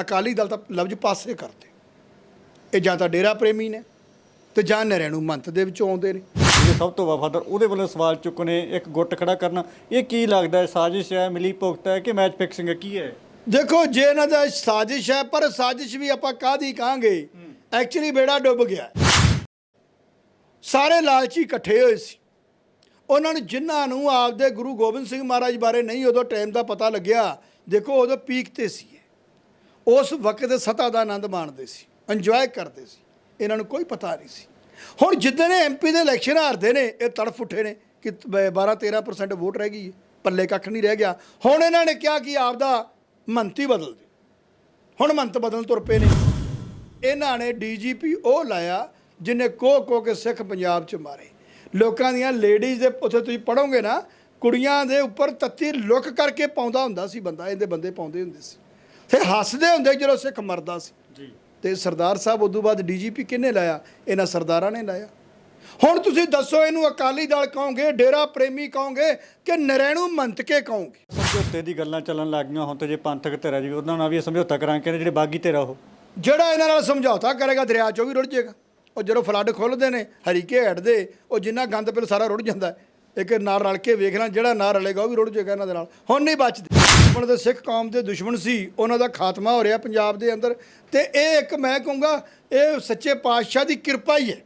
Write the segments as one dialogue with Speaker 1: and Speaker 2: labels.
Speaker 1: ਅਕਾਲੀ ਦਲ ਤਾਂ ਲਫ਼ਜ਼ ਪਾਸੇ ਕਰਦੇ। ਇਹ ਜਾਂ ਤਾਂ ਡੇਰਾ ਪ੍ਰੇਮੀ ਨੇ ਤੇ ਜਾਂ ਨਰੈਣੂ ਮੰਤ ਦੇ ਵਿੱਚੋਂ ਆਉਂਦੇ ਨੇ।
Speaker 2: ਜਿਹੜੇ ਸਭ ਤੋਂ ਵਫਾਦਾਰ ਉਹਦੇ ਵੱਲੋਂ ਸਵਾਲ ਚੁੱਕਣੇ ਇੱਕ ਗੁੱਟ ਖੜਾ ਕਰਨਾ। ਇਹ ਕੀ ਲੱਗਦਾ ਹੈ? ਸਾਜ਼ਿਸ਼ ਹੈ ਮਿਲੀ ਭੁਗਤ ਹੈ ਕਿ ਮੈਚ ਫਿਕਸਿੰਗ ਹੈ? ਕੀ ਹੈ?
Speaker 1: ਦੇਖੋ ਜੇ ਇਹਨਾਂ ਦਾ ਸਾਜ਼ਿਸ਼ ਹੈ ਪਰ ਸਾਜ਼ਿਸ਼ ਵੀ ਆਪਾਂ ਕਾਹਦੀ ਕਹਾਂਗੇ? ਐਕਚੁਅਲੀ ਬੇੜਾ ਡੁੱਬ ਗਿਆ। ਸਾਰੇ ਲਾਲਚੀ ਇਕੱਠੇ ਹੋਏ ਸੀ। ਉਹਨਾਂ ਨੂੰ ਜਿਨ੍ਹਾਂ ਨੂੰ ਆਪਦੇ ਗੁਰੂ ਗੋਬਿੰਦ ਸਿੰਘ ਮਹਾਰਾਜ ਬਾਰੇ ਨਹੀਂ ਉਦੋਂ ਟਾਈਮ ਦਾ ਪਤਾ ਲੱਗਿਆ ਦੇਖੋ ਉਦੋਂ ਪੀਕ ਤੇ ਸੀ। ਉਸ ਵਕਤ ਸਤਾ ਦਾ ਆਨੰਦ ਮਾਣਦੇ ਸੀ ਇੰਜੋਏ ਕਰਦੇ ਸੀ, ਇਹਨਾਂ ਨੂੰ ਕੋਈ ਪਤਾ ਨਹੀਂ ਸੀ। ਹੁਣ ਜਿੱਦਣ ਐਮਪੀ ਦੇ ਇਲੈਕਸ਼ਨ ਹਾਰਦੇ ਨੇ, ਇਹ ਤੜਫ ਉੱਠੇ ਨੇ ਕਿ 12 13% ਵੋਟ ਰਹਿ ਗਈ ਹੈ, ਪੱਲੇ ਕੱਖ ਨਹੀਂ ਰਹਿ ਗਿਆ। ਹੁਣ ਇਹਨਾਂ ਨੇ ਕਿਹਾ ਕਿ ਆਪਦਾ ਮੰਤੀ ਬਦਲ ਦੇ ਹੁਣ ਮੰਤ ਬਦਲਣ ਤੁਰ ਪਏ ਨੇ। ਇਹਨਾਂ ਨੇ ਡੀਜੀਪੀ ਉਹ ਲਾਇਆ ਜਿਨੇ ਕੋ ਕੋ ਕੇ ਸਿੱਖ ਪੰਜਾਬ ਚ ਮਾਰੇ। ਲੋਕਾਂ ਦੀਆਂ ਲੇਡੀਜ਼ ਦੇ ਉੱਥੇ ਤੁਸੀਂ ਪੜੋਗੇ ਨਾ, ਕੁੜੀਆਂ ਦੇ ਉੱਪਰ ਤੱਤੀ ਲੁੱਕ ਕਰਕੇ ਪਾਉਂਦਾ ਹੁੰਦਾ ਸੀ ਬੰਦਾ, ਇਹਦੇ ਬੰਦੇ ਪਾਉਂਦੇ ਹੁੰਦੇ ਸੀ। ਤੇ ਹੱਸਦੇ ਹੁੰਦੇ ਜਦੋਂ ਸਿੱਖ ਮਰਦਾ ਸੀ।
Speaker 2: ਜੀ।
Speaker 1: ਤੇ ਸਰਦਾਰ ਸਾਹਿਬ ਉਦੋਂ ਬਾਅਦ ਡੀਜੀਪੀ ਕਿਹਨੇ ਲਾਇਆ? ਇਹਨਾਂ ਸਰਦਾਰਾਂ ਨੇ ਲਾਇਆ। ਹੁਣ ਤੁਸੀਂ ਦੱਸੋ ਇਹਨੂੰ ਅਕਾਲੀ ਦਲ ਕਹੋਗੇ ਡੇਰਾ ਪ੍ਰੇਮੀ ਕਹੋਗੇ ਕਿ ਨਰੈਣੂ ਮੰਤਕੇ ਕਹੋਗੇ?
Speaker 2: ਸਮਝੌਤੇ ਦੀ ਗੱਲਾਂ ਚੱਲਣ ਲੱਗ ਗਈਆਂ ਹੁਣ ਤੇ ਜੇ ਪੰਥਕ ਧਿਰਾ ਜੀ ਉਹਨਾਂ ਨਾਲ ਵੀ ਸਮਝੌਤਾ ਕਰਾਂਗੇ ਕਹਿੰਦੇ ਜਿਹੜੇ ਬਾਗੀ ਧਿਰਾ ਉਹ।
Speaker 1: ਜਿਹੜਾ ਇਹਨਾਂ ਨਾਲ ਸਮਝੌਤਾ ਕਰੇਗਾ ਦਰਿਆ ਚੋਂ ਵੀ ਰੁੜ ਜਾਏਗਾ। ਉਹ ਜਦੋਂ ਫਲੱਡ ਖੁੱਲਦੇ ਨੇ ਹਰੀਕੇ ਹਟਦੇ ਉਹ ਜਿੰਨਾ ਗੰਦ ਪਿਲ ਸਾਰਾ ਰੁੜ ਜਾਂਦਾ। ਹੈ। ਇੱਕ ਨਾਲ ਰਲ ਕੇ ਵੇਖਣਾ ਜਿਹੜਾ ਨਾਲ ਰਲੇਗਾ ਉਹ ਵੀ ਰੁੜ ਜਾਏਗਾ ਇਹਨਾਂ ਦੇ ਨਾਲ। ਹੁਣ ਨਹੀਂ ਬਚਦੇ। ਹੁਣ ਦੇ ਸਿੱਖ ਕੌਮ ਦੇ ਦੁਸ਼ਮਣ ਸੀ, ਉਹਨਾਂ ਦਾ ਖਾਤਮਾ ਹੋ ਰਿਹਾ ਪੰਜਾਬ ਦੇ ਅੰਦਰ। ਤੇ ਇਹ ਇੱਕ ਮੈਂ ਕਹੂੰਗਾ, ਇਹ ਸੱਚੇ ਪਾਤਸ਼ਾਹ ਦੀ ਕਿਰਪਾ ਹੀ ਹੈ।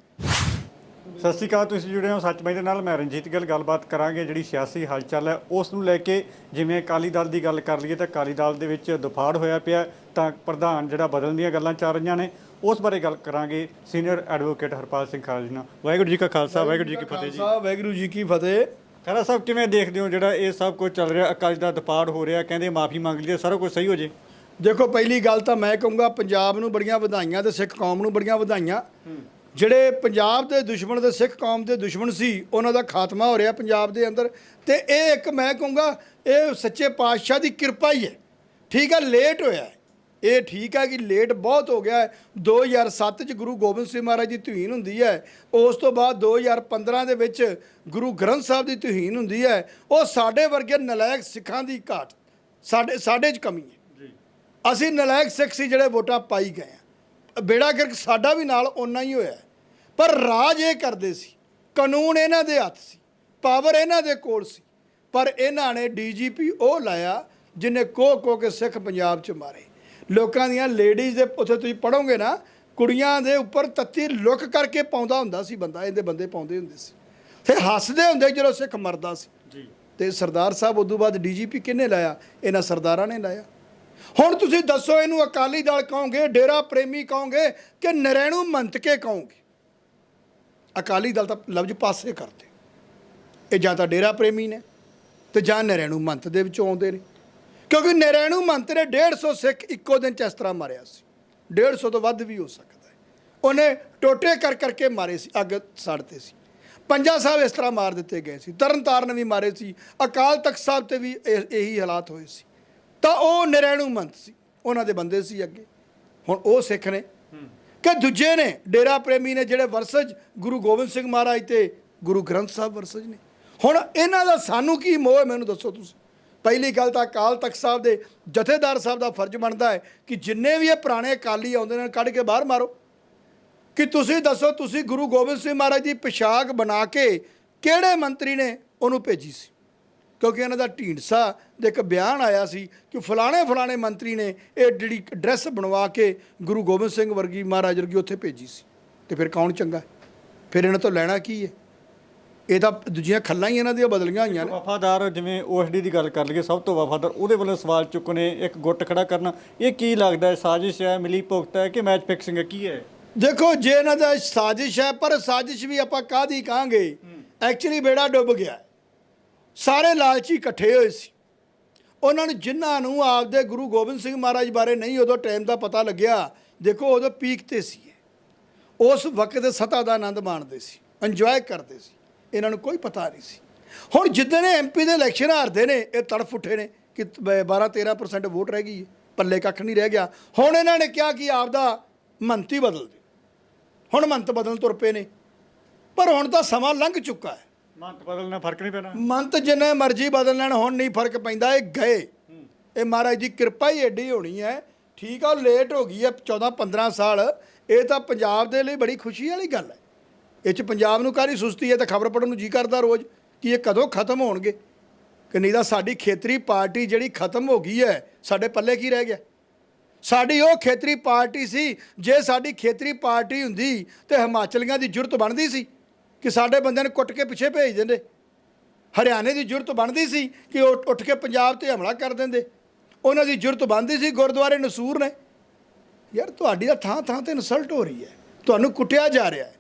Speaker 2: ਸਤਿ ਸ਼੍ਰੀ ਅਕਾਲ ਤੁਸੀਂ ਜੁੜੇ ਹੋ ਸੱਚਮਈ ਦੇ ਨਾਲ। ਮੈਂ ਰਣਜੀਤ ਗਿੱਲ ਗੱਲਬਾਤ ਕਰਾਂਗੇ ਜਿਹੜੀ ਸਿਆਸੀ ਹਲਚਲ ਹੈ ਉਸ ਨੂੰ ਲੈ ਕੇ ਜਿਵੇਂ ਅਕਾਲੀ ਦਲ ਦੀ ਗੱਲ ਕਰ ਲਈਏ ਤਾਂ ਅਕਾਲੀ ਦਲ ਦੇ ਵਿੱਚ ਦੁਫਾੜ ਹੋਇਆ ਪਿਆ ਤਾਂ ਪ੍ਰਧਾਨ ਜਿਹੜਾ ਬਦਲਣ ਦੀਆਂ ਗੱਲਾਂ ਚੱਲ ਰਹੀਆਂ ਨੇ ਉਸ ਬਾਰੇ ਗੱਲ ਕਰਾਂਗੇ ਸੀਨੀਅਰ ਐਡਵੋਕੇਟ ਹਰਪਾਲ ਸਿੰਘ ਖਾਲਸਾ ਨਾਲ। ਵਾਹਿਗੁਰੂ ਜੀ ਕਾ ਖਾਲਸਾ ਵਾਹਿਗੁਰੂ ਜੀ ਕੀ ਫਤਿਹ ਜੀ।
Speaker 1: ਖਾਲਸਾ ਵਾਹਿਗੁਰੂ ਜੀ ਕੀ ਫਤਿਹ।
Speaker 2: ਖਰਾ ਸਾਹਿਬ ਕਿਵੇਂ ਦੇਖਦੇ ਹੋ ਜਿਹੜਾ ਇਹ ਸਭ ਕੁਝ ਚੱਲ ਰਿਹਾ ਅਕਾਲੀ ਦਾ ਦੁਫਾੜ ਹੋ ਰਿਹਾ ਕਹਿੰਦੇ ਮਾਫੀ ਮੰਗ ਲਈ ਤੇ ਸਾਰਾ ਕੁਝ ਸਹੀ ਹੋ ਜੇ?
Speaker 1: ਦੇਖੋ ਪਹਿਲੀ ਗੱਲ ਤਾਂ ਮੈਂ ਕਹੂੰਗਾ ਪੰਜਾਬ ਨੂੰ ਬੜੀਆਂ ਵਧਾਈਆਂ ਤੇ ਸਿੱਖ ਕੌਮ ਨੂੰ ਬੜੀਆਂ ਵਧਾਈਆਂ। ਜਿਹੜੇ ਪੰਜਾਬ ਦੇ ਦੁਸ਼ਮਣ ਤੇ ਸਿੱਖ ਕੌਮ ਦੇ ਦੁਸ਼ਮਣ ਸੀ ਉਹਨਾਂ ਦਾ ਖਾਤਮਾ ਹੋ ਰਿਹਾ ਪੰਜਾਬ ਦੇ ਅੰਦਰ। ਤੇ ਇਹ ਇੱਕ ਮੈਂ ਕਹੂੰਗਾ ਇਹ ਸੱਚੇ ਪਾਤਸ਼ਾਹ ਦੀ ਕਿਰਪਾ ਹੀ ਹੈ। ਠੀਕ ਹੈ ਲੇਟ ਹੋਇਆ। ਇਹ ਠੀਕ ਹੈ ਕਿ ਲੇਟ ਬਹੁਤ ਹੋ ਗਿਆ ਹੈ। 2007 ਚ ਗੁਰੂ ਗੋਬਿੰਦ ਸਿੰਘ ਮਹਾਰਾਜ ਦੀ ਤੁਹੀਨ ਹੁੰਦੀ ਹੈ। ਉਸ ਤੋਂ ਬਾਅਦ 2015 ਦੇ ਵਿੱਚ ਗੁਰੂ ਗ੍ਰੰਥ ਸਾਹਿਬ ਦੀ ਤੁਹੀਨ ਹੁੰਦੀ ਹੈ। ਉਹ ਸਾਡੇ ਵਰਗੇ ਨਲਾਇਕ ਸਿੱਖਾਂ ਦੀ ਘਾਟ ਸਾਡੇ ਸਾਡੇ 'ਚ ਕਮੀ ਹੈ। ਅਸੀਂ ਨਲਾਇਕ ਸਿੱਖ ਸੀ ਜਿਹੜੇ ਵੋਟਾਂ ਪਾਈ ਗਏ ਆ। ਬੇੜਾ ਗਰਕ ਸਾਡਾ ਵੀ ਨਾਲ ਓਨਾ ਹੀ ਹੋਇਆ। ਪਰ ਰਾਜ ਇਹ ਕਰਦੇ ਸੀ ਕਾਨੂੰਨ ਇਹਨਾਂ ਦੇ ਹੱਥ ਸੀ ਪਾਵਰ ਇਹਨਾਂ ਦੇ ਕੋਲ ਸੀ ਪਰ ਇਹਨਾਂ ਨੇ ਡੀਜੀਪੀ ਉਹ ਲਾਇਆ ਜਿਨੇ ਕੋ ਕੋ ਕੇ ਸਿੱਖ ਪੰਜਾਬ ਚ ਮਾਰੇ। ਲੋਕਾਂ ਦੀਆਂ ਲੇਡੀਜ਼ ਦੇ ਉੱਥੇ ਤੁਸੀਂ ਪੜੋਗੇ ਨਾ ਕੁੜੀਆਂ ਦੇ ਉੱਪਰ ਤੱਤੀ ਲੁੱਕ ਕਰਕੇ ਪਾਉਂਦਾ ਹੁੰਦਾ ਸੀ ਬੰਦਾ ਇਹਦੇ ਬੰਦੇ ਪਾਉਂਦੇ ਹੁੰਦੇ ਸੀ। ਤੇ ਹੱਸਦੇ ਹੁੰਦੇ ਜਦੋਂ ਸਿੱਖ ਮਰਦਾ ਸੀ।
Speaker 2: ਜੀ।
Speaker 1: ਤੇ ਸਰਦਾਰ ਸਾਹਿਬ ਉਦੋਂ ਬਾਅਦ ਡੀਜੀਪੀ ਕਿਹਨੇ ਲਾਇਆ? ਇਹਨਾਂ ਸਰਦਾਰਾਂ ਨੇ ਲਾਇਆ। ਹੁਣ ਤੁਸੀਂ ਦੱਸੋ ਇਹਨੂੰ ਅਕਾਲੀ ਦਲ ਕਹੋਗੇ ਡੇਰਾ ਪ੍ਰੇਮੀ ਕਹੋਗੇ ਕਿ ਨਰੈਣੂ ਮੰਤਕੇ ਕਹੋਗੇ? ਅਕਾਲੀ ਦਲ ਤਾਂ ਲਫ਼ਜ਼ ਪਾਸੇ ਕਰਦੇ। ਇਹ ਜਾਂ ਤਾਂ ਡੇਰਾ ਪ੍ਰੇਮੀ ਨੇ ਤੇ ਜਾਂ ਨਰੈਣੂ ਮੰਤ ਦੇ ਵਿੱਚੋਂ ਆਉਂਦੇ ਨੇ। ਕਿਉਂਕਿ ਨਰੈਣੂ ਮੰਤ ਨੇ 150 ਸਿੱਖ ਇੱਕੋ ਦਿਨ ਚ ਇਸ ਤਰ੍ਹਾਂ ਮਾਰਿਆ ਸੀ। 150 ਤੋਂ ਵੱਧ ਵੀ ਹੋ ਸਕਦਾ ਹੈ। ਉਹਨੇ ਟੋਟੇ ਕਰ ਕਰਕੇ ਮਾਰੇ ਸੀ, ਅੱਗ ਸੜਤੇ ਸੀ। ਪੰਜਾ ਸਾਹਿਬ ਇਸ ਤਰ੍ਹਾਂ ਮਾਰ ਦਿੱਤੇ ਗਏ ਸੀ। ਤਰਨਤਾਰਨ ਵੀ ਮਾਰੇ ਸੀ। ਅਕਾਲ ਤਖਤ ਸਾਹਿਬ ਤੇ ਵੀ ਇਹ- ਇਹੀ ਹਾਲਾਤ ਹੋਏ ਸੀ। ਤਾਂ ਉਹ ਨਰੈਣੂ ਮੰਤ ਸੀ। ਉਹਨਾਂ ਦੇ ਬੰਦੇ ਸੀ ਅੱਗੇ। ਹੁਣ ਉਹ ਸਿੱਖ ਨੇ। ਕਿ ਦੂਜੇ ਨੇ, ਡੇਰਾ ਪ੍ਰੇਮੀ ਨੇ ਜਿਹੜੇ ਵਰਸਜ ਗੁਰੂ ਗੋਬਿੰਦ ਸਿੰਘ ਮਹਾਰਾਜ ਤੇ ਗੁਰੂ ਗ੍ਰੰਥ ਸਾਹਿਬ ਵਰਸਜ ਨੇ। ਹੁਣ ਇਹਨਾਂ ਦਾ ਸਾਨੂੰ ਕੀ ਮੋਹ ਹੈ ਮੈਨੂੰ ਦੱਸੋ ਤੁਸੀਂ? ਪਹਿਲੀ ਗੱਲ ਤਾਂ ਅਕਾਲ ਤਖਤ ਸਾਹਿਬ ਦੇ ਜਥੇਦਾਰ ਸਾਹਿਬ ਦਾ ਫਰਜ਼ ਬਣਦਾ ਹੈ ਕਿ ਜਿੰਨੇ ਵੀ ਇਹ ਪੁਰਾਣੇ ਅਕਾਲੀ ਆਉਂਦੇ ਨੇ, ਕੱਢ ਕੇ ਬਾਹਰ ਮਾਰੋ। ਕਿ ਤੁਸੀਂ ਦੱਸੋ, ਤੁਸੀਂ ਗੁਰੂ ਗੋਬਿੰਦ ਸਿੰਘ ਮਹਾਰਾਜ ਦੀ ਪਿਸ਼ਾਕ ਬਣਾ ਕੇ ਕਿਹੜੇ ਮੰਤਰੀ ਨੇ ਉਹਨੂੰ ਭੇਜੀ ਸੀ? ਕਿਉਂਕਿ ਇਹਨਾਂ ਦਾ ਢੀਂਡਸਾ ਦੇ ਇੱਕ ਬਿਆਨ ਆਇਆ ਸੀ ਕਿ ਫਲਾਣੇ ਫਲਾਣੇ ਮੰਤਰੀ ਨੇ ਇਹ ਜਿਹੜੀ ਡਰੈਸ ਬਣਵਾ ਕੇ ਗੁਰੂ ਗੋਬਿੰਦ ਸਿੰਘ ਵਰਗੀ ਮਹਾਰਾਜ ਵਰਗੀ ਉੱਥੇ ਭੇਜੀ ਸੀ। ਤੇ ਫਿਰ ਕੌਣ ਚੰਗਾ? ਫਿਰ ਇਹਨਾਂ ਤੋਂ ਲੈਣਾ ਕੀ ਹੈ? ਇਹ ਤਾਂ ਦੂਜੀਆਂ ਖੱਲਾਂ ਹੀ ਇਹਨਾਂ ਦੀਆਂ ਬਦਲੀਆਂ ਹੋਈਆਂ ਨੇ।
Speaker 2: ਵਫਾਦਾਰ ਜਿਵੇਂ ਓਐਸਡੀ ਦੀ ਗੱਲ ਕਰ ਲਈਏ ਸਭ ਤੋਂ ਵਫਾਦਾਰ ਉਹਦੇ ਵੱਲੋਂ ਸਵਾਲ ਚੁੱਕਣੇ ਇੱਕ ਗੁੱਟ ਖੜਾ ਕਰਨਾ ਇਹ ਕੀ ਲੱਗਦਾ ਹੈ? ਸਾਜ਼ਿਸ਼ ਹੈ ਮਿਲੀ ਭੁਗਤ ਹੈ ਕਿ ਮੈਚ ਫਿਕਸਿੰਗ ਹੈ? ਕੀ ਹੈ?
Speaker 1: ਦੇਖੋ ਜੇ ਇਹਨਾਂ ਦਾ ਸਾਜ਼ਿਸ਼ ਹੈ ਪਰ ਸਾਜ਼ਿਸ਼ ਵੀ ਆਪਾਂ ਕਾਹਦੀ ਕਹਾਂਗੇ? ਐਕਚੁਅਲੀ ਬੇੜਾ ਡੁੱਬ ਗਿਆ। ਸਾਰੇ ਲਾਲਚੀ ਇਕੱਠੇ ਹੋਏ ਸੀ। ਉਹਨਾਂ ਨੂੰ ਜਿਨ੍ਹਾਂ ਨੂੰ ਆਪਦੇ ਗੁਰੂ ਗੋਬਿੰਦ ਸਿੰਘ ਮਹਾਰਾਜ ਬਾਰੇ ਨਹੀਂ ਉਦੋਂ ਟਾਈਮ ਦਾ ਪਤਾ ਲੱਗਿਆ, ਦੇਖੋ ਉਦੋਂ ਪੀਕ ਤੇ ਸੀ ਉਸ ਵਕਤ ਸਤਾ ਦਾ ਆਨੰਦ ਮਾਣਦੇ ਸੀ ਇੰਜੋਏ ਕਰਦੇ ਸੀ, ਇਹਨਾਂ ਨੂੰ ਕੋਈ ਪਤਾ ਨਹੀਂ ਸੀ। ਹੁਣ ਜਿੱਦਣ ਐਮਪੀ ਦੇ ਇਲੈਕਸ਼ਨ ਹਾਰਦੇ ਨੇ, ਇਹ ਤੜਫ ਉੱਠੇ ਨੇ ਕਿ 12 13% ਵੋਟ ਰਹਿ ਗਈ ਹੈ, ਪੱਲੇ ਕੱਖ ਨਹੀਂ ਰਹਿ ਗਿਆ। ਹੁਣ ਇਹਨਾਂ ਨੇ ਕਿਹਾ ਕਿ ਆਪਦਾ ਹੀ ਬਦਲ ਦੇ ਹੁਣ ਮੰਤ ਬਦਲਣ ਤੁਰ ਪਏ ਨੇ। ਪਰ ਹੁਣ ਤਾਂ ਸਮਾਂ ਲੰਘ ਚੁੱਕਾ ਹੈ।
Speaker 2: ਮੰਤ ਬਦਲਣਾ ਫ਼ਰਕ ਨਹੀਂ ਪੈਣਾ।
Speaker 1: ਮੰਤ ਜਿੰਨੇ ਮਰਜ਼ੀ ਬਦਲ ਲੈਣ, ਹੁਣ ਨਹੀਂ ਫ਼ਰਕ ਪੈਂਦਾ, ਇਹ ਗਏ। ਇਹ ਮਹਾਰਾਜ ਦੀ ਕਿਰਪਾ ਹੀ ਐਡੀ ਹੋਣੀ ਹੈ। ਠੀਕ ਆ ਲੇਟ ਹੋ ਗਈ ਹੈ 14 15 ਸਾਲ। ਇਹ ਤਾਂ ਪੰਜਾਬ ਦੇ ਲਈ ਬੜੀ ਖੁਸ਼ੀ ਵਾਲੀ ਗੱਲ ਹੈ। ਇਹ ਚ ਪੰਜਾਬ ਨੂੰ ਕਾਹਦੀ ਸੁਸਤੀ ਹੈ? ਤਾਂ ਖਬਰ ਪੜਨ ਨੂੰ ਜੀ ਕਰਦਾ ਰੋਜ਼ ਕਿ ਇਹ ਕਦੋਂ ਖਤਮ ਹੋਣਗੇ। ਕਿ ਨਹੀਂ ਤਾਂ ਸਾਡੀ ਖੇਤਰੀ ਪਾਰਟੀ ਜਿਹੜੀ ਖਤਮ ਹੋ ਗਈ ਹੈ, ਸਾਡੇ ਪੱਲੇ ਕੀ ਰਹਿ ਗਿਆ? ਸਾਡੀ ਉਹ ਖੇਤਰੀ ਪਾਰਟੀ ਸੀ, ਜੇ ਸਾਡੀ ਖੇਤਰੀ ਪਾਰਟੀ ਹੁੰਦੀ ਤੇ ਹਿਮਾਚਲੀਆਂ ਦੀ ਜੁਰਤ ਬਣਦੀ ਸੀ। ਕਿ ਸਾਡੇ ਬੰਦਿਆਂ ਨੂੰ ਕੁੱਟ ਕੇ ਪਿੱਛੇ ਭੇਜ ਦਿੰਦੇ। ਹਰਿਆਣੇ ਦੀ ਜੁਰਤ ਬਣਦੀ ਸੀ ਕਿ ਉਹ ਉੱਠ ਕੇ ਪੰਜਾਬ ਤੇ ਹਮਲਾ ਕਰ ਦਿੰਦੇ। ਉਹਨਾਂ ਦੀ ਜੁਰਤ ਬਣਦੀ ਸੀ, ਗੁਰਦੁਆਰੇ ਨਸੂਰ ਨੇ। ਯਾਰ ਤੁਹਾਡੀ ਤਾਂ ਥਾਂ ਥਾਂ ਤੇ ਇਨਸਲਟ ਹੋ ਰਹੀ ਹੈ। ਤੁਹਾਨੂੰ ਕੁੱਟਿਆ ਜਾ ਰਿਹਾ ਹੈ,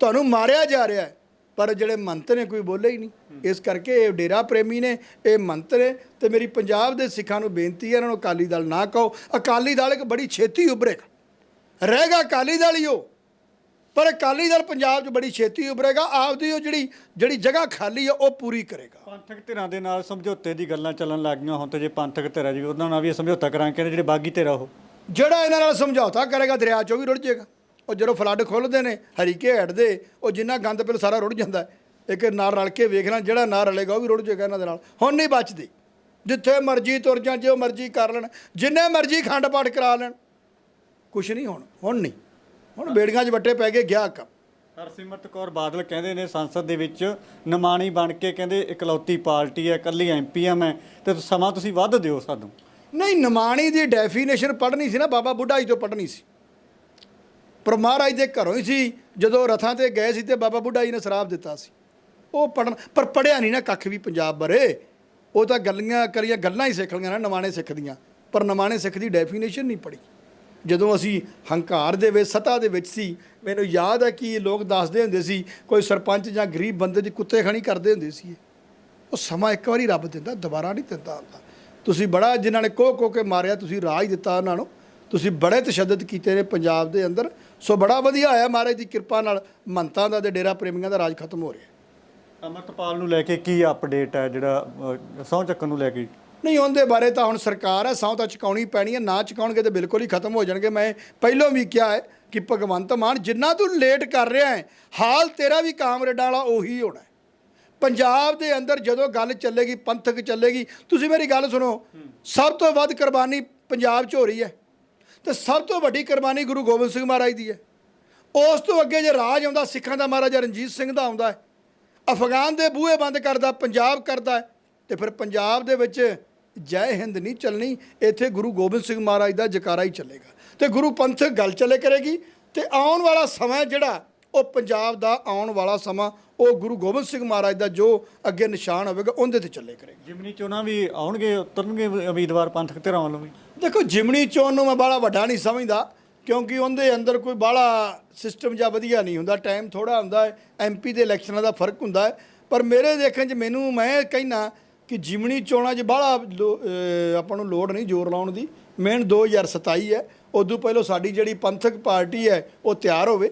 Speaker 1: ਤੁਹਾਨੂੰ ਮਾਰਿਆ ਜਾ ਰਿਹਾ ਹੈ, ਪਰ ਜਿਹੜੇ ਮੰਤ ਨੇ ਕੋਈ ਬੋਲੇ ਹੀ ਨਹੀਂ। ਇਸ ਕਰਕੇ ਇਹ ਡੇਰਾ ਪ੍ਰੇਮੀ ਨੇ, ਇਹ ਮੰਤ ਨੇ ਤੇ ਮੇਰੀ ਪੰਜਾਬ ਦੇ ਸਿੱਖਾਂ ਨੂੰ ਬੇਨਤੀ ਹੈ, ਇਹਨਾਂ ਨੂੰ ਅਕਾਲੀ ਦਲ ਨਾ ਕਹੋ। ਅਕਾਲੀ ਦਲ ਇੱਕ ਬੜੀ ਛੇਤੀ ਉੱਭਰੇਗਾ। ਰਹੇਗਾ ਅਕਾਲੀ ਦਲ ਹੀ ਉਹ। ਪਰ ਅਕਾਲੀ ਦਲ ਪੰਜਾਬ 'ਚ ਬੜੀ ਛੇਤੀ ਉੱਭਰੇਗਾ ਆਪਦੀ ਉਹ ਜਿਹੜੀ ਜਿਹੜੀ ਜਗ੍ਹਾ ਖਾਲੀ ਹੈ ਉਹ ਪੂਰੀ ਕਰੇਗਾ।
Speaker 2: ਪੰਥਕ ਧਿਰਾਂ ਦੇ ਨਾਲ ਸਮਝੌਤੇ ਦੀ ਗੱਲਾਂ ਚੱਲਣ ਲੱਗ ਗਈਆਂ ਹੁਣ ਤੇ ਜੇ ਪੰਥਕ ਧਿਰਾਂ ਜੀ ਉਹਨਾਂ ਨਾਲ ਵੀ ਸਮਝੌਤਾ ਕਰਾਂਗੇ ਕਹਿੰਦੇ ਜਿਹੜੇ ਬਾਗੀ ਧਿਰਾਂ ਉਹ।
Speaker 1: ਜਿਹੜਾ ਇਹਨਾਂ ਨਾਲ ਸਮਝੌਤਾ ਕਰੇਗਾ ਦਰਿਆ 'ਚੋਂ ਵੀ ਰੁੜ ਜਾਏਗਾ। ਉਹ ਜਦੋਂ ਫਲੱਡ ਖੁੱਲਦੇ ਨੇ ਹਰੀਕੇ ਹਟਦੇ ਉਹ ਜਿੰਨਾ ਗੰਦ ਪਿਲ ਸਾਰਾ ਰੁੜ ਜਾਂਦਾ। ਇੱਕ ਨਾਲ ਰਲ ਕੇ ਵੇਖਣਾ ਜਿਹੜਾ ਨਾ ਰਲੇਗਾ ਉਹ ਵੀ ਰੁੜ ਜਾਏਗਾ ਇਹਨਾਂ ਦੇ ਨਾਲ। ਹੁਣ ਨਹੀਂ ਬਚਦੀ। ਜਿੱਥੇ ਮਰਜ਼ੀ ਤੁਰ ਜਾਂ ਜੋ ਮਰਜ਼ੀ ਕਰ ਲੈਣ ਜਿੰਨੇ ਮਰਜ਼ੀ ਖੰਡ ਪਾਠ ਕਰਾ ਲੈਣ। ਕੁਛ ਨਹੀਂ ਹੁਣ ਹੁਣ ਨਹੀਂ। ਹੁਣ ਬੇੜੀਆਂ 'ਚ ਵੱਟੇ ਪੈ ਗਏ ਗਿਆ ਕੰਮ।
Speaker 2: ਹਰਸਿਮਰਤ ਕੌਰ ਬਾਦਲ ਕਹਿੰਦੇ ਨੇ ਸੰਸਦ ਦੇ ਵਿੱਚ ਨਮਾਣੀ ਬਣ ਕੇ ਕਹਿੰਦੇ ਇਕਲੌਤੀ ਪਾਰਟੀ ਹੈ ਇਕੱਲੀ ਐਮਪੀਐਮ ਹੈ। ਤੇ ਸਮਾਂ ਤੁਸੀਂ ਵੱਧ ਦਿਓ ਸਾਨੂੰ।
Speaker 1: ਨਹੀਂ ਨਿਮਾਣੀ ਦੀ ਡੈਫੀਨੇਸ਼ਨ ਪੜ੍ਹਨੀ ਸੀ ਨਾ ਬਾਬਾ ਬੁੱਢਾ ਜੀ ਤੋਂ ਪੜ੍ਹਨੀ ਸੀ। ਪਰ ਮਹਾਰਾਜ ਦੇ ਘਰੋਂ ਹੀ ਸੀ ਜਦੋਂ ਰਥਾਂ ਤੇ ਗਏ ਸੀ ਤੇ ਬਾਬਾ ਬੁੱਢਾ ਜੀ ਨੇ ਸ਼ਰਾਬ ਦਿੱਤਾ ਸੀ। ਉਹ ਪੜਨ ਪਰ ਪੜਿਆ ਨਹੀਂ ਨਾ ਕੱਖ ਵੀ ਪੰਜਾਬ ਬਾਰੇ। ਉਹ ਤਾਂ ਗੱਲਾਂ ਕਰੀਆਂ ਗੱਲਾਂ ਹੀ ਸਿੱਖ ਲਈਆਂ ਨਾ ਨਿਮਾਣੇ ਸਿੱਖਦੀਆਂ ਪਰ ਨਿਮਾਣੇ ਸਿੱਖ ਦੀ ਡੈਫੀਨੇਸ਼ਨ ਨਹੀਂ ਪੜ੍ਹੀ। ਜਦੋਂ ਅਸੀਂ ਹੰਕਾਰ ਦੇ ਵਿੱਚ, ਸਤਾ ਦੇ ਵਿੱਚ ਸੀ, ਮੈਨੂੰ ਯਾਦ ਹੈ ਕਿ ਲੋਕ ਦੱਸਦੇ ਹੁੰਦੇ ਸੀ, ਕੋਈ ਸਰਪੰਚ ਜਾਂ ਗਰੀਬ ਬੰਦੇ ਦੀ ਕੁੱਤੇ ਖਾਣੀ ਕਰਦੇ ਹੁੰਦੇ ਸੀ। ਉਹ ਸਮਾਂ ਇੱਕ ਵਾਰੀ ਰੱਬ ਦਿੰਦਾ, ਦੁਬਾਰਾ ਨਹੀਂ ਦਿੰਦਾ ਹੁੰਦਾ। ਤੁਸੀਂ ਬੜਾ ਜਿਨ੍ਹਾਂ ਨੇ ਕੋਹ ਕੋਹ ਕੇ ਮਾਰਿਆ, ਤੁਸੀਂ ਰਾਜ ਦਿੱਤਾ ਉਹਨਾਂ ਨੂੰ। ਤੁਸੀਂ ਬੜੇ ਤਸ਼ੱਦਦ ਕੀਤੇ ਨੇ ਪੰਜਾਬ ਦੇ ਅੰਦਰ। ਸੋ ਬੜਾ ਵਧੀਆ ਆਇਆ ਮਹਾਰਾਜ ਦੀ ਕਿਰਪਾ ਨਾਲ ਮੰਤਾਂ ਦਾ ਤੇ ਡੇਰਾ ਪ੍ਰੇਮੀਆਂ ਦਾ ਰਾਜ ਖਤਮ ਹੋ ਰਿਹਾ।
Speaker 2: ਅਮਰਤਪਾਲ ਨੂੰ ਲੈ ਕੇ ਕੀ ਅਪਡੇਟ ਹੈ ਜਿਹੜਾ ਸੌ ਚੱਕਣ ਨੂੰ ਲੈ ਕੇ?
Speaker 1: ਨਹੀਂ ਉਹਦੇ ਬਾਰੇ ਤਾਂ ਹੁਣ ਸਰਕਾਰ ਹੈ ਸਹੁੰ ਤਾਂ ਚੁਕਾਉਣੀ ਪੈਣੀ ਹੈ ਨਾ ਚੁਕਾਉਣਗੇ ਤੇ ਬਿਲਕੁਲ ਹੀ ਖਤਮ ਹੋ ਜਾਣਗੇ। ਮੈਂ ਪਹਿਲਾਂ ਵੀ ਕਿਹਾ ਹੈ ਕਿ ਭਗਵੰਤ ਮਾਨ ਜਿੰਨਾ ਤੂੰ ਲੇਟ ਕਰ ਰਿਹਾ ਹੈ ਹਾਲ ਤੇਰਾ ਵੀ ਕਾਮਰੇਡਾਂ ਵਾਲਾ ਉਹੀ ਹੋਣਾ ਪੰਜਾਬ ਦੇ ਅੰਦਰ ਜਦੋਂ ਗੱਲ ਚੱਲੇਗੀ ਪੰਥਕ ਚੱਲੇਗੀ ਤੁਸੀਂ ਮੇਰੀ ਗੱਲ ਸੁਣੋ ਸਭ ਤੋਂ ਵੱਧ ਕੁਰਬਾਨੀ ਪੰਜਾਬ 'ਚ ਹੋ ਰਹੀ ਹੈ। ਤੇ ਸਭ ਤੋਂ ਵੱਡੀ ਕੁਰਬਾਨੀ ਗੁਰੂ ਗੋਬਿੰਦ ਸਿੰਘ ਮਹਾਰਾਜ ਦੀ ਹੈ। ਉਸ ਤੋਂ ਅੱਗੇ ਜੇ ਰਾਜ ਆਉਂਦਾ ਸਿੱਖਾਂ ਦਾ ਮਹਾਰਾਜਾ ਰਣਜੀਤ ਸਿੰਘ ਦਾ ਆਉਂਦਾ ਅਫਗਾਨ ਦੇ ਬੂਹੇ ਬੰਦ ਕਰਦਾ ਪੰਜਾਬ ਕਰਦਾ ਹੈ, ਤੇ ਫਿਰ ਪੰਜਾਬ ਦੇ ਵਿੱਚ ਜੈ ਹਿੰਦ ਨਹੀਂ ਚੱਲਣੀ ਇੱਥੇ ਗੁਰੂ ਗੋਬਿੰਦ ਸਿੰਘ ਮਹਾਰਾਜ ਦਾ ਜਕਾਰਾ ਹੀ ਚੱਲੇਗਾ। ਤੇ ਗੁਰੂ ਪੰਥਕ ਗੱਲ ਚੱਲੇ ਕਰੇਗੀ ਤੇ ਆਉਣ ਵਾਲਾ ਸਮਾਂ ਜਿਹੜਾ ਉਹ ਪੰਜਾਬ ਦਾ ਆਉਣ ਵਾਲਾ ਸਮਾਂ ਉਹ ਗੁਰੂ ਗੋਬਿੰਦ ਸਿੰਘ ਮਹਾਰਾਜ ਦਾ ਜੋ ਅੱਗੇ ਨਿਸ਼ਾਨ ਹੋਵੇਗਾ ਉਹਦੇ ਤੇ ਚੱਲੇ ਕਰੇਗਾ।
Speaker 2: ਜਿਮਨੀ ਚੋਣਾਂ ਵੀ ਆਉਣਗੇ ਉਤਰਨਗੇ ਉਮੀਦਵਾਰ ਪੰਥਕ ਧਿਰਾਂ ਵੱਲੋਂ ਵੀ?
Speaker 1: ਦੇਖੋ ਜਿਮਣੀ ਚੋਣ ਨੂੰ ਮੈਂ ਬਾਹਲਾ ਵੱਡਾ ਨਹੀਂ ਸਮਝਦਾ ਕਿਉਂਕਿ ਉਹਦੇ ਅੰਦਰ ਕੋਈ ਬਾਹਲਾ ਸਿਸਟਮ ਜਾਂ ਵਧੀਆ ਨਹੀਂ ਹੁੰਦਾ ਟਾਈਮ ਥੋੜਾ ਹੁੰਦਾ ਹੈ ਐਮਪੀ ਦੇ ਇਲੈਕਸ਼ਨਾਂ ਦਾ ਫ਼ਰਕ ਹੁੰਦਾ ਹੈ। ਪਰ ਮੇਰੇ ਦੇਖਣ 'ਚ ਮੈਨੂੰ ਮੈਂ ਕਹਿਣਾ ਕਿ ਜਿਮਣੀ ਚੋਣਾਂ 'ਚ ਬਾਹਲਾ ਲੋ- ਆਪਾਂ ਨੂੰ ਲੋੜ ਨਹੀਂ ਜ਼ੋਰ ਲਾਉਣ ਦੀ। ਮੇਨ 2027 ਹੈ, ਉਦੋਂ ਪਹਿਲਾਂ ਸਾਡੀ ਜਿਹੜੀ ਪੰਥਕ ਪਾਰਟੀ ਹੈ, ਉਹ ਤਿਆਰ ਹੋਵੇ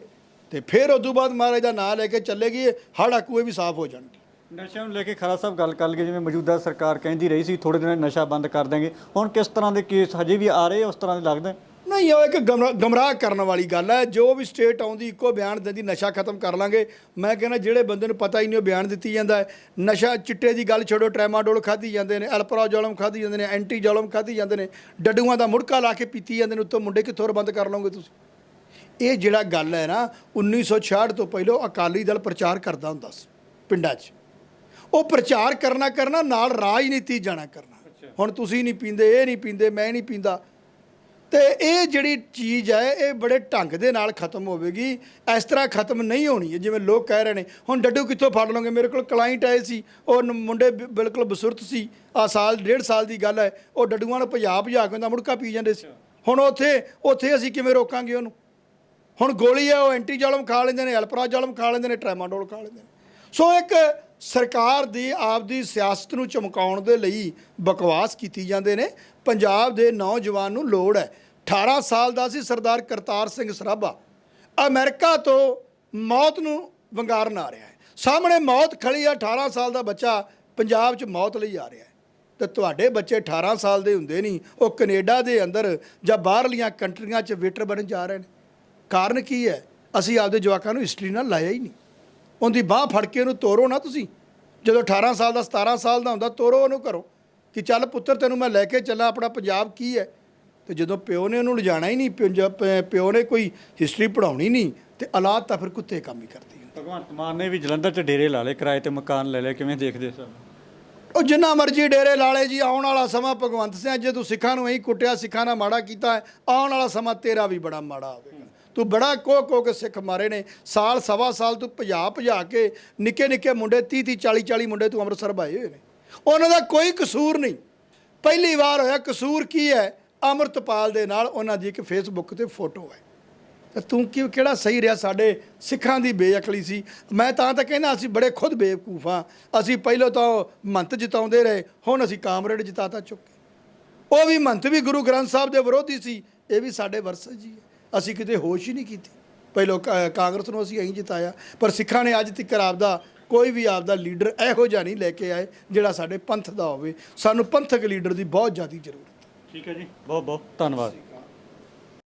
Speaker 1: ਤੇ ਫਿਰ ਉਦੋਂ ਬਾਅਦ ਮਹਾਰਾਜ ਦਾ ਨਾਂ ਲੈ ਕੇ ਚੱਲੇਗੀ ਹੜ ਹਕੂਏ ਵੀ ਸਾਫ਼ ਹੋ ਜਾਣਗੇ।
Speaker 2: ਨਸ਼ਿਆਂ ਨੂੰ ਲੈ ਕੇ ਖਰਾ ਸਾਹਿਬ ਗੱਲ ਕਰ ਲਈਏ, ਜਿਵੇਂ ਮੌਜੂਦਾ ਸਰਕਾਰ ਕਹਿੰਦੀ ਰਹੀ ਸੀ ਥੋੜੇ ਦਿਨ ਨਸ਼ਾ ਬੰਦ ਕਰ ਦਾਂਗੇ ਹੁਣ ਕਿਸ ਤਰ੍ਹਾਂ ਦੇ ਕੇਸ ਹਜੇ ਵੀ ਆ ਰਹੇ ਉਸ ਤਰ੍ਹਾਂ ਦੇ ਲੱਗਦੇ
Speaker 1: ਨਹੀਂ ਉਹ ਇੱਕ ਗਮਰਾ- ਗਮਰਾਹ ਕਰਨ ਵਾਲੀ ਗੱਲ ਹੈ। ਜੋ ਵੀ ਸਟੇਟ ਆਉਂਦੀ ਇੱਕੋ ਬਿਆਨ ਦਿੰਦੀ ਨਸ਼ਾ ਖਤਮ ਕਰ ਲਾਂਗੇ। ਮੈਂ ਕਹਿੰਦਾ ਜਿਹੜੇ ਬੰਦੇ ਨੂੰ ਪਤਾ ਹੀ ਨਹੀਂ ਉਹ ਬਿਆਨ ਦਿੱਤੀ ਜਾਂਦਾ ਨਸ਼ਾ ਚਿੱਟੇ ਦੀ ਗੱਲ ਛੱਡੋ ਟ੍ਰੈਮਾਡੋਲ ਖਾਧੀ ਜਾਂਦੇ ਨੇ ਅਲਪਰਾਜ਼ੋਲਮ ਖਾਧੀ ਜਾਂਦੇ ਨੇ ਐਂਟੀਜ਼ੋਲਮ ਖਾਧੀ ਜਾਂਦੇ ਨੇ ਡੱਡੂਆਂ ਦਾ ਮੁੜਕਾ ਲਾ ਕੇ ਪੀਤੀ ਜਾਂਦੇ ਨੇ ਉੱਤੋਂ ਮੁੰਡੇ ਕਿੱਥੋਂ ਬੰਦ ਕਰ ਲਓਗੇ ਤੁਸੀਂ? ਇਹ ਜਿਹੜਾ ਗੱਲ ਹੈ ਨਾ 1966 ਤੋਂ ਪਹਿਲਾਂ ਅਕਾਲੀ ਦਲ ਪ੍ਰਚਾਰ ਕਰਦਾ ਹੁੰਦਾ ਸੀ ਪਿੰਡਾਂ 'ਚ। ਉਹ ਪ੍ਰਚਾਰ ਕਰਨਾ ਕਰਨਾ ਨਾਲ ਰਾਜਨੀਤੀ ਜਾਣਾ ਕਰਨਾ। ਹੁਣ ਤੁਸੀਂ ਨਹੀਂ ਪੀਂਦੇ ਇਹ ਨਹੀਂ ਪੀਂਦੇ ਮੈਂ ਨਹੀਂ ਪੀਂਦਾ। ਤੇ ਇਹ ਜਿਹੜੀ ਚੀਜ਼ ਹੈ, ਇਹ ਬੜੇ ਢੰਗ ਦੇ ਨਾਲ ਖਤਮ ਹੋਵੇਗੀ। ਇਸ ਤਰ੍ਹਾਂ ਖਤਮ ਨਹੀਂ ਹੋਣੀ ਹੈ, ਜਿਵੇਂ ਲੋਕ ਕਹਿ ਰਹੇ ਨੇ, ਹੁਣ ਡੱਡੂ ਕਿੱਥੋਂ ਫੜ ਲਓਗੇ? ਮੇਰੇ ਕੋਲ ਕਲਾਇੰਟ ਆਏ ਸੀ, ਉਹ ਨ- ਮੁੰਡੇ ਬਿ- ਬਿਲਕੁਲ ਬਸੁਰਤ ਸੀ। ਆ ਸਾਲ, ਡੇਢ ਸਾਲ ਦੀ ਗੱਲ ਹੈ, ਉਹ ਡੱਡੂਆਂ ਨੂੰ ਭਜਾ ਭਜਾ ਕੇ ਉਹਦਾ ਮੁੜਕਾ ਪੀ ਜਾਂਦੇ ਸੀ। ਹੁਣ ਉੱਥੇ ਉੱਥੇ ਅਸੀਂ ਕਿਵੇਂ ਰੋਕਾਂਗੇ ਉਹਨੂੰ? ਹੁਣ ਗੋਲੀ ਹੈ, ਉਹ ਐਂਟੀ ਐਂਟੀਜੋਲਮ ਖਾ ਲੈਂਦੇ ਨੇ ਐਲਪਰਾਜੋਲਮ ਖਾ ਲੈਂਦੇ ਨੇ, ਟ੍ਰੈਮਾਡੋਲ ਖਾ ਲੈਂਦੇ ਨੇ। ਸੋ ਇੱਕ ਸਰਕਾਰ ਦੀ, ਆਪਦੀ ਸਿਆਸਤ ਨੂੰ ਚਮਕਾਉਣ ਦੇ ਲਈ ਬਕਵਾਸ ਕੀਤੀ ਜਾਂਦੇ ਨੇ। ਪੰਜਾਬ ਦੇ ਨੌਜਵਾਨ ਨੂੰ ਲੋੜ ਹੈ। 18 ਸਾਲ ਦਾ ਸੀ ਸਰਦਾਰ ਕਰਤਾਰ ਸਿੰਘ ਸਰਾਭਾ। ਅਮਰੀਕਾ ਤੋਂ ਮੌਤ ਨੂੰ ਵੰਗਾਰਨ ਆ ਰਿਹਾ ਹੈ। ਸਾਹਮਣੇ ਮੌਤ ਖੜੀ ਆ 18 ਸਾਲ ਦਾ ਬੱਚਾ ਪੰਜਾਬ 'ਚ ਮੌਤ ਲਈ ਆ ਰਿਹਾ ਹੈ। ਤੇ ਤੁਹਾਡੇ ਬੱਚੇ 18 ਸਾਲ ਦੇ ਹੁੰਦੇ ਨਹੀਂ, ਉਹ ਕੈਨੇਡਾ ਦੇ ਅੰਦਰ ਜਾਂ ਬਾਹਰਲੀਆਂ ਕੰਟਰੀਆਂ 'ਚ ਵੇਟਰ ਬਣਨ ਜਾ ਰਹੇ ਨੇ। ਕਾਰਨ ਕੀ ਹੈ? ਅਸੀਂ ਆਪਦੇ ਜਵਾਕਾਂ ਨੂੰ ਹਿਸਟਰੀ ਨਾਲ ਲਾਇਆ ਹੀ ਨਹੀਂ। ਉਹਦੀ ਬਾਹ ਫੜ ਕੇ ਉਹਨੂੰ ਤੋਰੋ ਨਾ ਤੁਸੀਂ। ਜਦੋਂ 18 ਸਾਲ ਦਾ 17 ਸਾਲ ਦਾ ਹੁੰਦਾ, ਤੋਰੋ ਉਹਨੂੰ ਕਰੋ ਕਿ ਚੱਲ ਪੁੱਤਰ ਤੈਨੂੰ ਮੈਂ ਲੈ ਕੇ ਚੱਲਾਂ ਆਪਣਾ ਪੰਜਾਬ ਕੀ ਹੈ? ਤੇ ਜਦੋਂ ਪਿਓ ਨੇ ਉਹਨੂੰ ਲਿਜਾਣਾ ਹੀ ਨਹੀਂ ਪਿਓ- ਨੇ ਕੋਈ ਹਿਸਟਰੀ ਪੜਾਉਣੀ ਨਹੀਂ ਤੇ ਔਲਾਦ ਤਾਂ ਫਿਰ ਕੁੱਤੇ ਕੰਮ ਹੀ ਕਰਦੀ ਹੈ
Speaker 2: ਭਗਵੰਤ ਮਾਨ ਨੇ ਵੀ ਜਲੰਧਰ 'ਚ ਡੇਰੇ ਲਾ ਲਏ ਕਿਰਾਏ ਤੇ ਮਕਾਨ ਲੈ ਲਏ ਕਿਵੇਂ ਦੇਖਦੇ ਸਰ?
Speaker 1: ਉਹ ਜਿੰਨਾ ਮਰਜ਼ੀ ਡੇਰੇ ਲਾਲੇ ਜੀ ਆਉਣ ਵਾਲਾ ਸਮਾਂ ਭਗਵੰਤ ਸਿੰਘ ਜੇ ਤੂੰ ਸਿੱਖਾਂ ਨੂੰ ਐਂ ਕੁੱਟਿਆ ਸਿੱਖਾਂ ਨਾਲ ਮਾੜਾ ਕੀਤਾ ਆਉਣ ਵਾਲਾ ਸਮਾਂ ਤੇਰਾ ਵੀ ਬੜਾ ਮਾੜਾ ਹੋਵੇਗਾ। ਤੂੰ ਬੜਾ ਕੋ ਕੋ ਕੇ ਸਿੱਖ ਮਾਰੇ ਨੇ ਸਾਲ ਸਵਾ ਸਾਲ ਤੂੰ ਭਜਾ ਭਜਾ ਕੇ ਨਿੱਕੇ ਨਿੱਕੇ ਮੁੰਡੇ 30 30 40 40 ਮੁੰਡੇ ਤੂੰ ਅੰਮ੍ਰਿਤਸਰ ਭਾਏ ਹੋਏ ਨੇ। ਉਹਨਾਂ ਦਾ ਕੋਈ ਕਸੂਰ ਨਹੀਂ। ਪਹਿਲੀ ਵਾਰ ਹੋਇਆ, ਕਸੂਰ ਕੀ ਹੈ? ਅੰਮ੍ਰਿਤਪਾਲ ਦੇ ਨਾਲ ਉਹਨਾਂ ਦੀ ਇੱਕ ਫੇਸਬੁੱਕ ਤੇ ਫੋਟੋ ਹੈ। ਤੇ ਤੂੰ ਕਿ, ਕਿਹੜਾ ਸਹੀ ਰਿਹਾ? ਸਾਡੇ ਸਿੱਖਾਂ ਦੀ ਬੇਅਕਲੀ ਸੀ। ਮੈਂ ਤਾਂ ਤਾਂ ਕਹਿੰਦਾ, ਅਸੀਂ ਬੜੇ ਖੁਦ ਬੇਵਕੂਫ ਹਾਂ। ਅਸੀਂ ਪਹਿਲਾਂ ਤਾਂ ਮੰਤ ਜਿਤਾਉਂਦੇ ਰਹੇ, ਹੁਣ ਅਸੀਂ ਕਾਮਰੇਡ ਜਿਤਾਤਾ ਚੁੱਕੇ ਉਹ ਵੀ ਮੰਤ ਵੀ ਗੁਰੂ ਗ੍ਰੰਥ ਸਾਹਿਬ ਦੇ ਵਿਰੋਧੀ ਸੀ। ਇਹ ਵੀ ਸਾਡੇ ਵਰਸਜ ਜੀ ਹੈ। ਅਸੀਂ ਕਿਤੇ ਹੋਸ਼ ਹੀ ਨਹੀਂ ਕੀਤੀ। ਪਹਿਲਾਂ ਕਾ- ਕਾਂਗਰਸ ਨੂੰ ਅਸੀਂ ਐਂ ਜਿਤਾਇਆ। ਪਰ ਸਿੱਖਾਂ ਨੇ ਅੱਜ ਤੱਕ ਆਪਦਾ ਕੋਈ ਵੀ ਆਪਦਾ ਲੀਡਰ ਇਹੋ ਜਿਹਾ ਨਹੀਂ ਲੈ ਕੇ ਆਏ ਜਿਹੜਾ ਸਾਡੇ ਪੰਥ ਦਾ ਹੋਵੇ। ਸਾਨੂੰ ਪੰਥਕ ਲੀਡਰ ਦੀ ਬਹੁਤ ਜ਼ਿਆਦਾ ਜ਼ਰੂਰਤ ਹੈ।
Speaker 2: ਠੀਕ ਹੈ ਜੀ ਬਹੁਤ ਬਹੁਤ ਧੰਨਵਾਦ।